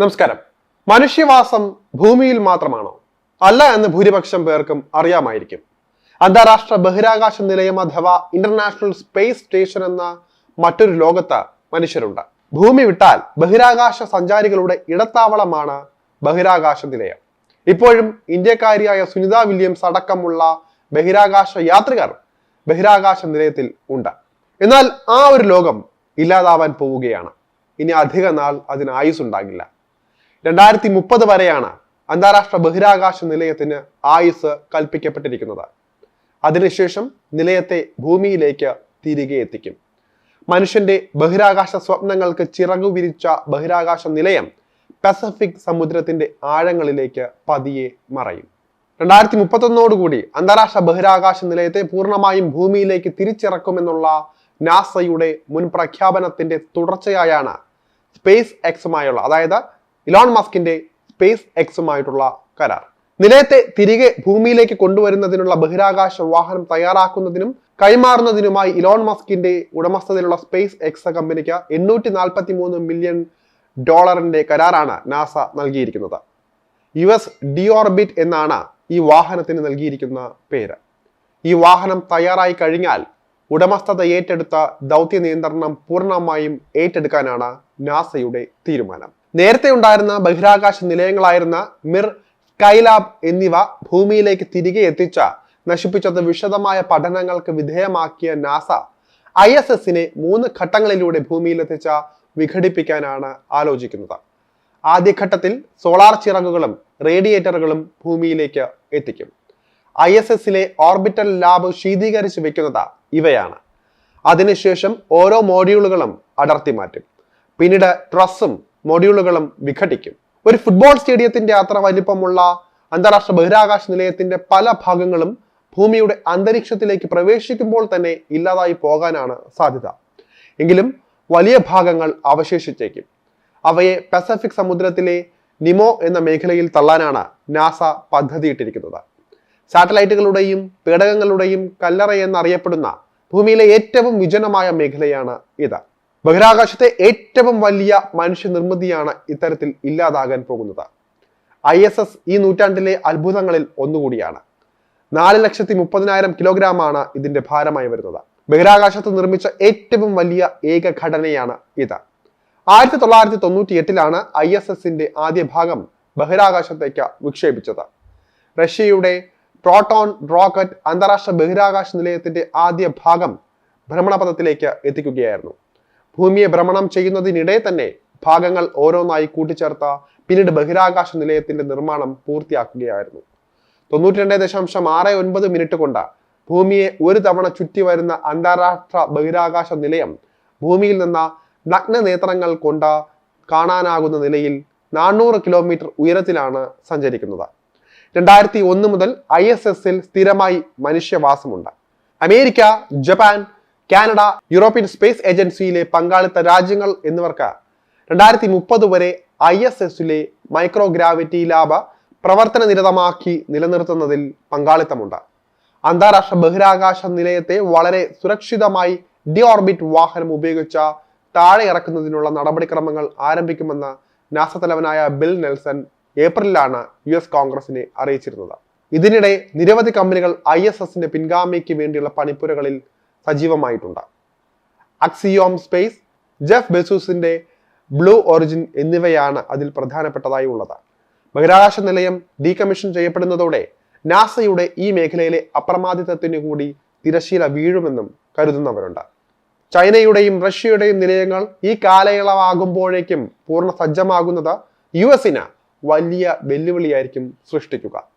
നമസ്കാരം. മനുഷ്യവാസം ഭൂമിയിൽ മാത്രമാണോ? അല്ല എന്ന് ഭൂരിപക്ഷം പേർക്കും അറിയാമായിരിക്കും. അന്താരാഷ്ട്ര ബഹിരാകാശ നിലയം അഥവാ ഇന്റർനാഷണൽ സ്പേസ് സ്റ്റേഷൻ എന്ന മറ്റൊരു ലോകത്ത് മനുഷ്യരുണ്ട്. ഭൂമി വിട്ടാൽ ബഹിരാകാശ സഞ്ചാരികളുടെ ഇടത്താവളമാണ് ബഹിരാകാശ നിലയം. ഇപ്പോഴും ഇന്ത്യക്കാരിയായ സുനിത വില്യംസ് അടക്കമുള്ള ബഹിരാകാശ യാത്രികർ ബഹിരാകാശ നിലയത്തിൽ ഉണ്ട്. എന്നാൽ ആ ഒരു ലോകം ഇല്ലാതാവാൻ പോവുകയാണ്. ഇനി അധിക നാൾ അതിന് ആയുസ് ഉണ്ടാകില്ല രണ്ടായിരത്തി മുപ്പത് വരെയാണ് അന്താരാഷ്ട്ര ബഹിരാകാശ നിലയത്തിന് ആയുസ് കൽപ്പിക്കപ്പെട്ടിരിക്കുന്നത്. അതിനുശേഷം നിലയത്തെ ഭൂമിയിലേക്ക് തിരികെ എത്തിക്കും. മനുഷ്യന്റെ ബഹിരാകാശ സ്വപ്നങ്ങൾക്ക് ചിറകു വിരിച്ച ബഹിരാകാശ നിലയം പസഫിക് സമുദ്രത്തിന്റെ ആഴങ്ങളിലേക്ക് പതിയെ മറയും. രണ്ടായിരത്തി മുപ്പത്തൊന്നോടുകൂടി അന്താരാഷ്ട്ര ബഹിരാകാശ നിലയത്തെ പൂർണമായും ഭൂമിയിലേക്ക് തിരിച്ചിറക്കുമെന്നുള്ള നാസയുടെ മുൻ പ്രഖ്യാപനത്തിന്റെ തുടർച്ചയായാണ് സ്പേസ് എക്സുമായുള്ള അതായത് ഇലോൺ മസ്കിന്റെ സ്പേസ് എക്സുമായിട്ടുള്ള കരാർ. നിലയത്തെ തിരികെ ഭൂമിയിലേക്ക് കൊണ്ടുവരുന്നതിനുള്ള ബഹിരാകാശ വാഹനം തയ്യാറാക്കുന്നതിനും കൈമാറുന്നതിനുമായി ഇലോൺ മസ്കിന്റെ ഉടമസ്ഥതയിലുള്ള സ്പേസ് എക്സ് കമ്പനിക്ക് എണ്ണൂറ്റി നാൽപ്പത്തി മൂന്ന് മില്യൺ ഡോളറിന്റെ കരാറാണ് നാസ നൽകിയിരിക്കുന്നത്. യു എസ് ഡിയോർബിറ്റ് എന്നാണ് ഈ വാഹനത്തിന് നൽകിയിരിക്കുന്ന പേര്. ഈ വാഹനം തയ്യാറായി കഴിഞ്ഞാൽ ഉടമസ്ഥത ഏറ്റെടുത്ത ദൗത്യ നിയന്ത്രണം പൂർണമായും ഏറ്റെടുക്കാനാണ് നാസയുടെ തീരുമാനം. നേരത്തെ ഉണ്ടായിരുന്ന ബഹിരാകാശ നിലയങ്ങളായിരുന്ന മിർ കൈലാബ് എന്നിവ ഭൂമിയിലേക്ക് തിരികെ എത്തിച്ച നശിപ്പിച്ചത് വിശദമായ പഠനങ്ങൾക്ക് വിധേയമാക്കിയ നാസ ഐ എസ് എസിനെ മൂന്ന് ഘട്ടങ്ങളിലൂടെ ഭൂമിയിലെത്തിച്ച വിഘടിപ്പിക്കാനാണ് ആലോചിക്കുന്നത്. ആദ്യഘട്ടത്തിൽ സോളാർ ചിറകുകളും റേഡിയേറ്ററുകളും ഭൂമിയിലേക്ക് എത്തിക്കും. ഐ എസ് എസിലെ ഓർബിറ്റൽ ലാബ് ശീതീകരിച്ച് വെക്കുന്നത് ഇവയാണ്. അതിനുശേഷം ഓരോ മോഡ്യൂളുകളും അടർത്തി മാറ്റും പിന്നീട് ട്രസ്സും മൊഡ്യൂളുകളും വിഘടിക്കും. ഒരു ഫുട്ബോൾ സ്റ്റേഡിയത്തിന്റെ അത്ര വലിപ്പമുള്ള അന്താരാഷ്ട്ര ബഹിരാകാശ നിലയത്തിന്റെ പല ഭാഗങ്ങളും ഭൂമിയുടെ അന്തരീക്ഷത്തിലേക്ക് പ്രവേശിക്കുമ്പോൾ തന്നെ ഇല്ലാതായി പോകാനാണ് സാധ്യത. എങ്കിലും വലിയ ഭാഗങ്ങൾ അവശേഷിച്ചേക്കും. അവയെ പസഫിക് സമുദ്രത്തിലെ നിമോ എന്ന മേഖലയിൽ തള്ളാനാണ് നാസ പദ്ധതിയിട്ടിരിക്കുന്നത്. സാറ്റലൈറ്റുകളുടെയും പേടകങ്ങളുടെയും കല്ലറ എന്നറിയപ്പെടുന്ന ഭൂമിയിലെ ഏറ്റവും വിജനമായ മേഖലയാണ് ഇത്. ബഹിരാകാശത്തെ ഏറ്റവും വലിയ മനുഷ്യനിർമ്മിതിയാണ് ഇത്തരത്തിൽ ഇല്ലാതാകാൻ പോകുന്നത്. ഐ എസ് എസ് ഈ നൂറ്റാണ്ടിലെ അത്ഭുതങ്ങളിൽ ഒന്നുകൂടിയാണ്. നാല് ലക്ഷത്തി മുപ്പതിനായിരം കിലോഗ്രാം ആണ് ഇതിന്റെ ഭാരമായി വരുന്നത്. ബഹിരാകാശത്ത് നിർമ്മിച്ച ഏറ്റവും വലിയ ഏക ഘടനയാണ് ഇത്. ആയിരത്തി തൊള്ളായിരത്തി തൊണ്ണൂറ്റി എട്ടിലാണ് ഐ എസ് എസിന്റെ ആദ്യ ഭാഗം ബഹിരാകാശത്തേക്ക് വിക്ഷേപിച്ചത്. റഷ്യയുടെ പ്രോട്ടോൺ റോക്കറ്റ് അന്താരാഷ്ട്ര ബഹിരാകാശ നിലയത്തിന്റെ ആദ്യ ഭാഗം ഭ്രമണപഥത്തിലേക്ക് എത്തിക്കുകയായിരുന്നു. ഭൂമിയെ ഭ്രമണം ചെയ്യുന്നതിനിടെ തന്നെ ഭാഗങ്ങൾ ഓരോന്നായി കൂട്ടിച്ചേർത്ത പിന്നീട് ബഹിരാകാശ നിലയത്തിന്റെ നിർമ്മാണം പൂർത്തിയാക്കുകയായിരുന്നു. തൊണ്ണൂറ്റി രണ്ട് ദശാംശം ആറ് ഒൻപത് മിനിറ്റ് കൊണ്ട് ഭൂമിയെ ഒരു തവണ ചുറ്റി വരുന്ന അന്താരാഷ്ട്ര ബഹിരാകാശ നിലയം ഭൂമിയിൽ നിന്ന് നഗ്ന നേത്രങ്ങൾ കൊണ്ട് കാണാനാകുന്ന നിലയിൽ നാനൂറ് കിലോമീറ്റർ ഉയരത്തിലാണ് സഞ്ചരിക്കുന്നത്. രണ്ടായിരത്തി ഒന്ന് മുതൽ ഐ എസ് എസിൽ സ്ഥിരമായി മനുഷ്യവാസമുണ്ട്. America Japan Canada European space ഏജൻസിയിലെ പങ്കാളിത്ത രാജ്യങ്ങൾ എന്നിവർക്ക് രണ്ടായിരത്തി മുപ്പത് വരെ ഐ എസ് എസിലെ മൈക്രോഗ്രാവിറ്റി ലാബ് പ്രവർത്തന നിരതമാക്കി നിലനിർത്തുന്നതിൽ പങ്കാളിത്തമുണ്ട്. അന്താരാഷ്ട്ര ബഹിരാകാശ നിലയത്തെ വളരെ സുരക്ഷിതമായി ഡി ഓർബിറ്റ് വാഹനം ഉപയോഗിച്ച താഴെ ഇറക്കുന്നതിനുള്ള നടപടിക്രമങ്ങൾ ആരംഭിക്കുമെന്ന് നാസ തലവനായ ബിൽ നെൽസൺ ഏപ്രിലാണ് യു എസ് കോൺഗ്രസിനെ അറിയിച്ചിരുന്നത്. ഇതിനിടെ നിരവധി കമ്പനികൾ ഐ എസ് എസിന്റെ പിൻഗാമിക്ക് വേണ്ടിയുള്ള പണിപ്പുരകളിൽ സജീവമായിട്ടുണ്ട്. അക്സിയോം സ്പേസ് ജെഫ് ബെസൂസിന്റെ ബ്ലൂ ഒറിജിൻ എന്നിവയാണ് അതിൽ പ്രധാനപ്പെട്ടതായി ഉള്ളത്. ബഹിരാകാശ നിലയം ഡീകമ്മീഷൻ ചെയ്യപ്പെടുന്നതോടെ നാസയുടെ ഈ മേഖലയിലെ അപ്രമാദിത്വത്തിന് കൂടി തിരശീല വീഴുമെന്നും കരുതുന്നവരുണ്ട്. ചൈനയുടെയും റഷ്യയുടെയും നിലയങ്ങൾ ഈ കാലയളവാകുമ്പോഴേക്കും പൂർണ സജ്ജമാകുന്നത് യു എസിന് വലിയ വെല്ലുവിളിയായിരിക്കും സൃഷ്ടിക്കുക.